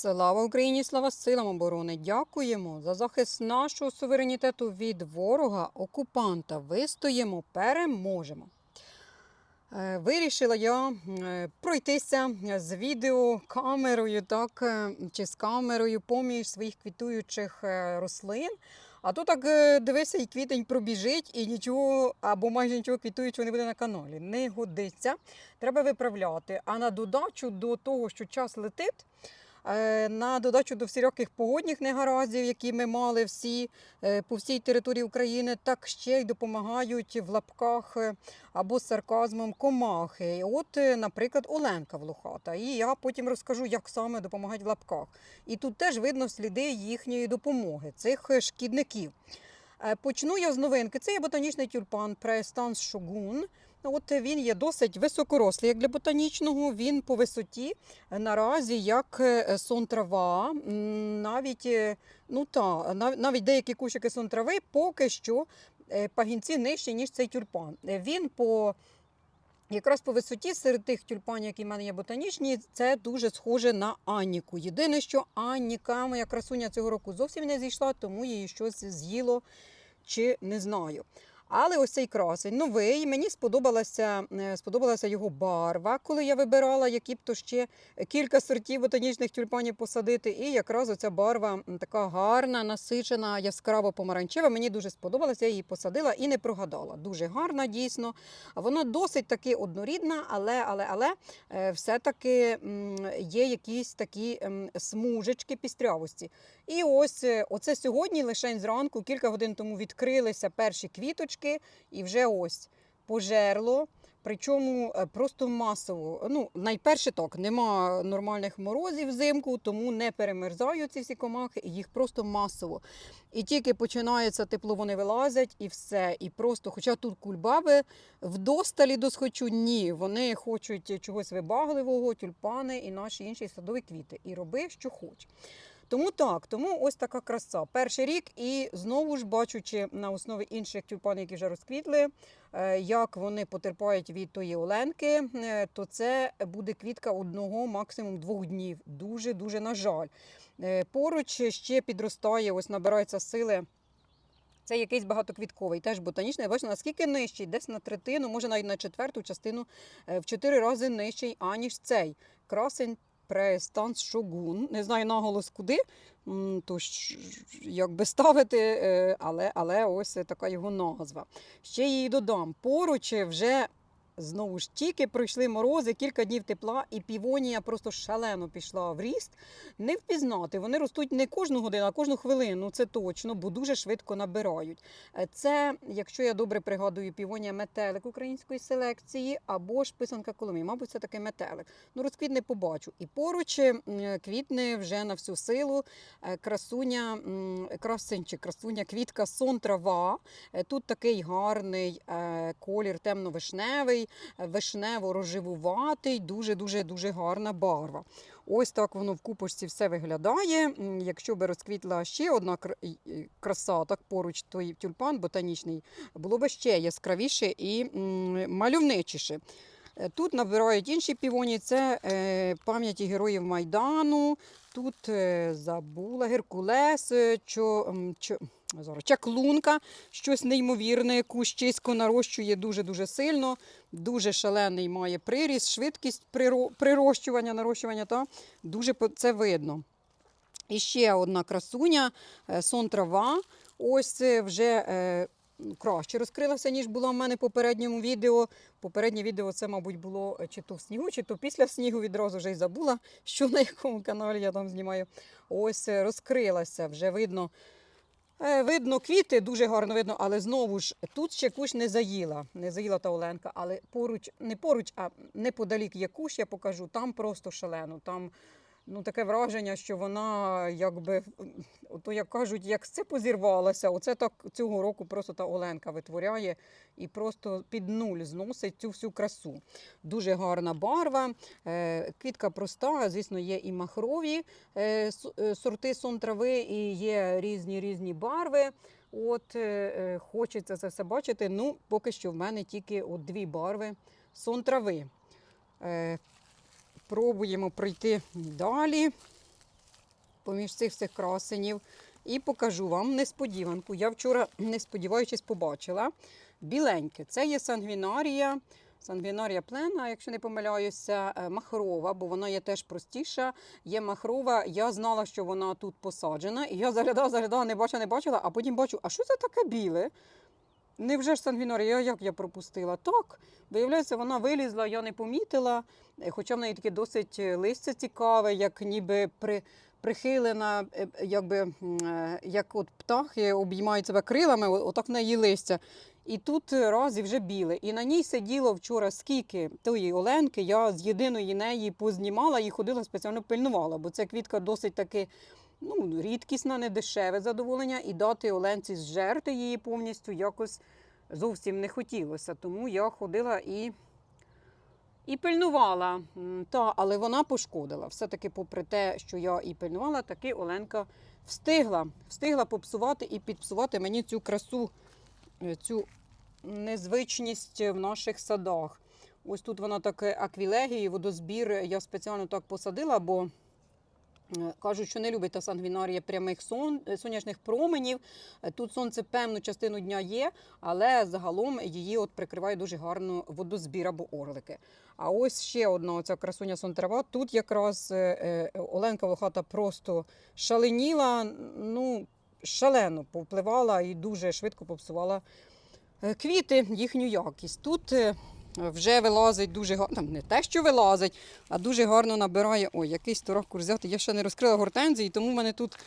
Слава Україні, слава силам оборони! Дякуємо за захист нашого суверенітету від ворога, окупанта. Вистоїмо, переможемо. Е, Вирішила я е, пройтися з відеокамерою, так, е, чи з камерою поміж своїх квітуючих рослин. А то так дивися, і квітень пробіжить, і нічого або майже нічого квітуючого не буде на каналі. Не годиться. Треба виправляти. А на додачу до того, що час летить. Е, На додачу до всіляких погодних негараздів, які ми мали всі е, по всій території України, так ще й допомагають в лапках е, або з сарказмом комахи. От, наприклад, Оленка Влухата. І я потім розкажу, як саме допомагають в лапках. І тут теж видно сліди їхньої допомоги, цих шкідників. Почну я з новинки. Це є ботанічний тюльпан Престанс Шогун. От він є досить високорослий, як для ботанічного. Він по висоті е, наразі як е, сон трава. Навіть, е, ну та, навіть деякі кущики сон трави поки що е, пагінці нижчі, ніж цей тюльпан. Е, Він по Якраз по висоті серед тих тюльпанів, які в мене є ботанічні, це дуже схоже на Анніку. Єдине, що Анніка, моя красуня цього року зовсім не зійшла, тому її щось з'їло чи не знаю. Але ось цей красень новий. Мені сподобалася, е, сподобалася його барва, коли я вибирала, які б то ще кілька сортів ботанічних тюльпанів посадити. І якраз оця барва така гарна, насичена, яскраво помаранчева. Мені дуже сподобалася. Я її посадила і не прогадала. Дуже гарна, дійсно. Вона досить таки однорідна, але, але, але е, все-таки є якісь такі ем, смужечки пістрявості. І ось е, оце сьогодні, лише зранку, кілька годин тому відкрилися перші квіточки, і вже ось пожерло. Причому е, просто масово. Ну, найперше так, нема нормальних морозів взимку, тому не перемерзають ці всі комахи, їх просто масово. І тільки починається тепло, вони вилазять і все. І просто, хоча тут кульбаби вдосталі досхочу, ні, вони хочуть чогось вибагливого, тюльпани і наші інші садові квіти. І роби, що хоч. Тому так, тому ось така краса. Перший рік, і знову ж бачучи на основі інших тюльпанів, які вже розквітли, е, як вони потерпають від тої оленки, е, то це буде квітка одного, максимум двох днів. Дуже дуже на жаль. Е, Поруч ще підростає, ось набирається сили. Це якийсь багатоквітковий, теж ботанічний. Бачите, наскільки нижчий, десь на третину, може навіть на четверту частину, в чотири рази нижчий, аніж цей красень Престанс Шогун. Не знаю наголос куди, то як би ставити, е, але, але ось така його назва. Ще її додам. Поруч вже знову ж тільки пройшли морози, кілька днів тепла, і півонія просто шалено пішла в ріст. Не впізнати. Вони ростуть не кожну годину, а кожну хвилину. Це точно, бо дуже швидко набирають. Е, Це, якщо я добре пригадую, півонія метелик української селекції або ж писанка Коломі. Мабуть, це таки метелик. Ну, розквіт не побачу. І поруч квітне вже на всю силу е, красуня, чи красуня, квітка сон трава. Е, Тут такий гарний колір темно-вишневий, е, вишнево-рожевуватий, дуже-дуже дуже гарна барва. Ось так воно в купочці все виглядає. Якщо би розквітла ще одна краса, так поруч той тюльпан ботанічний, було б ще яскравіше і мальовничіше. Е, Тут набирають інші півоні, це е, пам'яті героїв Майдану. Тут забула Геркулес, чо, чо, зараз, чаклунка, щось неймовірне, кущисько нарощує дуже-дуже сильно, дуже шалений має приріст, швидкість прирощування, нарощування, та, дуже це видно. І ще одна красуня, е, сон трава. Ось це вже е, краще розкрилася, ніж була в мене в попередньому відео. Попереднє відео це, мабуть, було е, чи то в снігу, чи то після снігу відразу вже й забула, що на якому каналі я там знімаю. Ось е, розкрилася, вже видно. Е, Видно квіти, дуже гарно видно, але знову ж тут ще кущ не заїла. Не заїла та Оленка, але поруч, не поруч, а неподалік є кущ, я покажу, там просто шалено. Там ну, таке враження, що вона, якби, ото як кажуть, як з цепу зірвалася. Оце так цього року просто та Оленка витворяє і просто під нуль зносить цю всю красу. Дуже гарна барва. Е, Квітка проста, звісно, є і махрові е, е, сорти сон трави, і є різні різні барви. От хочеться це все бачити. Ну, поки що в мене тільки от дві барви сон трави. Пробуємо пройти далі. поміж цих всіх красенів. І покажу вам несподіванку. Я вчора, не сподіваючись, побачила біленьке. Це є сангвінарія. Сангвінарія плена, якщо не помиляюся, е, махрова, бо вона є теж простіша. Є махрова. Я знала, що вона тут посаджена. І я заглядала, заглядала, не бачила, не бачила, а потім бачу, а що це таке біле? Невже ж сангвінарія, як я пропустила? Так, виявляється, вона вилізла, я не помітила. Е, Хоча в неї таке досить е, листя цікаве, як ніби при, прихилена, е, якби, як от птахи обіймають себе крилами, отак в неї листя. І тут раз і вже біле. І на ній сиділо вчора скільки тої Оленки, я з єдиної неї познімала і ходила спеціально пильнувала, бо ця квітка досить таки ну, рідкісна, не дешеве задоволення, і дати Оленці зжерти її повністю якось зовсім не хотілося. Тому я ходила і, і пильнувала. Та, але вона пошкодила. Все-таки, попри те, що я і пильнувала, таки Оленка встигла, встигла попсувати і підпсувати мені цю красу, е, цю незвичність в наших садах. Ось тут вона таке аквілегії, водозбір. Я спеціально так посадила, бо Кажуть, що не любить та сангвінарія прямих сон, е, сонячних променів. Е, Тут сонце певну частину дня є, але загалом її от прикриває дуже гарно водозбір або орлики. А ось ще одна оця красуня сонтрава. Тут якраз е, Оленка Волохата просто шаленіла, ну, шалено повпливала і дуже швидко попсувала квіти, їхню якість. Тут вже вилазить дуже гарно, там не те, що вилазить, а дуже гарно набирає. Ой, якийсь торох курзяти. Я ще не розкрила гортензії, тому в мене тут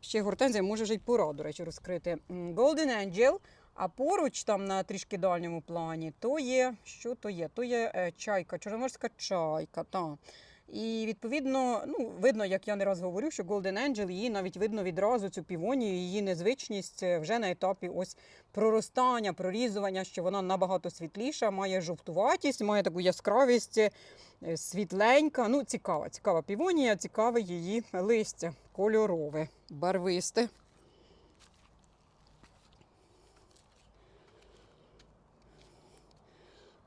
ще гортензія, може вже й пора, до речі, розкрити. Golden Angel, а поруч там на трішки дальньому плані, то є, що то є? То є е, чайка, чорноморська чайка. Та. І відповідно, ну, видно, як я не раз говорю, що Golden Angel, її навіть видно відразу цю півонію, її незвичність е, вже на етапі ось проростання, прорізування, що вона набагато світліша, має жовтуватість, має таку яскравість, е, світленька. Ну, цікава, цікава півонія, цікаве її листя, кольорове, барвисте.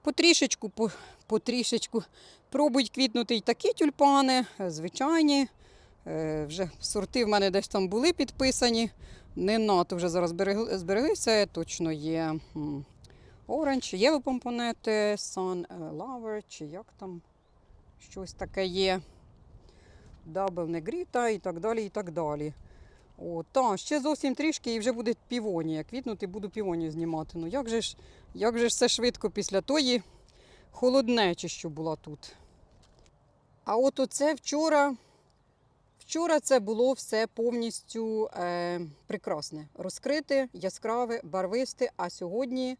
Потрішечку, по, потрішечку пробують квітнути й такі тюльпани, е, звичайні. Е, Вже сорти в мене десь там були підписані. Не надто вже зараз зберегли- збереглися. Точно є Orange, Yellow Pomponette, Sun Lover, чи як там щось таке є. Double Negrita і так далі. і так далі. О, та, ще зовсім трішки і вже буде півонія. Квітнути буду півонію знімати. Ну як же ж, як же ж все швидко після тої холоднечі, що була тут. А от оце вчора. Вчора це було все повністю е, прекрасне, розкрите, яскраве, барвисте. А сьогодні,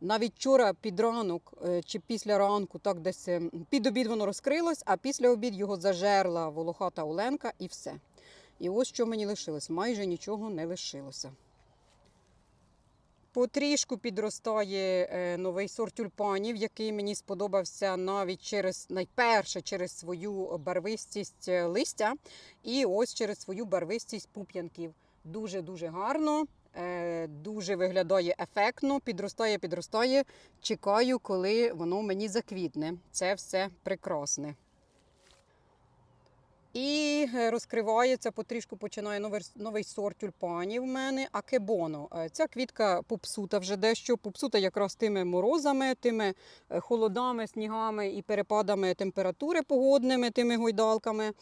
навіть вчора під ранок е, чи після ранку, так десь е, під обід воно розкрилось, а після обід його зажерла волохата Оленка і все. І ось що мені лишилось. Майже нічого не лишилося. Потрішку підростає е, новий сорт тюльпанів, який мені сподобався навіть через найперше через свою барвистість е, листя, і ось через свою барвистість пуп'янків. Дуже дуже гарно, е, дуже виглядає ефектно, підростає, підростає. Чекаю, коли воно мені заквітне. Це все прекрасне. І е, розкривається, потрішку починає новий, новий сорт тюльпанів в мене, акебоно. Е, Ця квітка попсута вже дещо, попсута якраз тими морозами, тими е, холодами, снігами і перепадами температури погодними, тими гойдалками.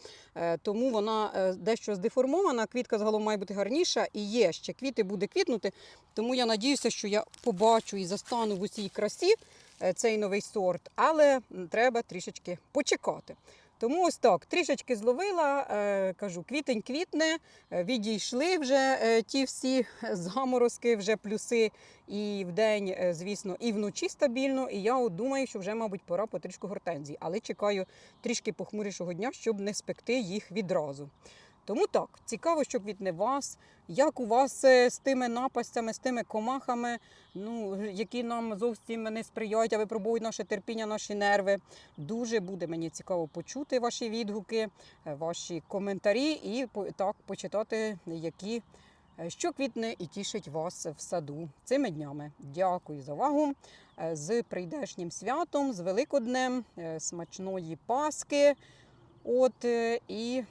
Тому вона дещо здеформована. Квітка загалом має бути гарніша і є ще квіти буде квітнути. Тому я надіюся, що я побачу і застану в усій красі цей новий сорт, але треба трішечки почекати. Тому ось так, трішечки зловила, е, кажу, квітень квітне, е, відійшли вже е, ті всі заморозки, вже плюси і вдень, звісно, і вночі стабільно. І я думаю, що вже, мабуть, пора потрішку гортензії, але чекаю трішки похмурішого дня, щоб не спекти їх відразу. Тому так, цікаво, що квітне вас, як у вас е, з тими напастями, з тими комахами, ну, які нам зовсім не сприяють, а випробують наше терпіння, наші нерви. Дуже буде мені цікаво почути ваші відгуки, е, ваші коментарі і так почитати, які е, що квітне і тішить вас в саду цими днями. Дякую за увагу. З прийдешнім святом, з Великоднем, смачної Паски. От е, і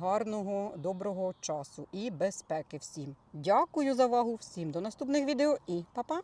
гарного, доброго часу і безпеки всім. Дякую за увагу всім. До наступних відео і па-па!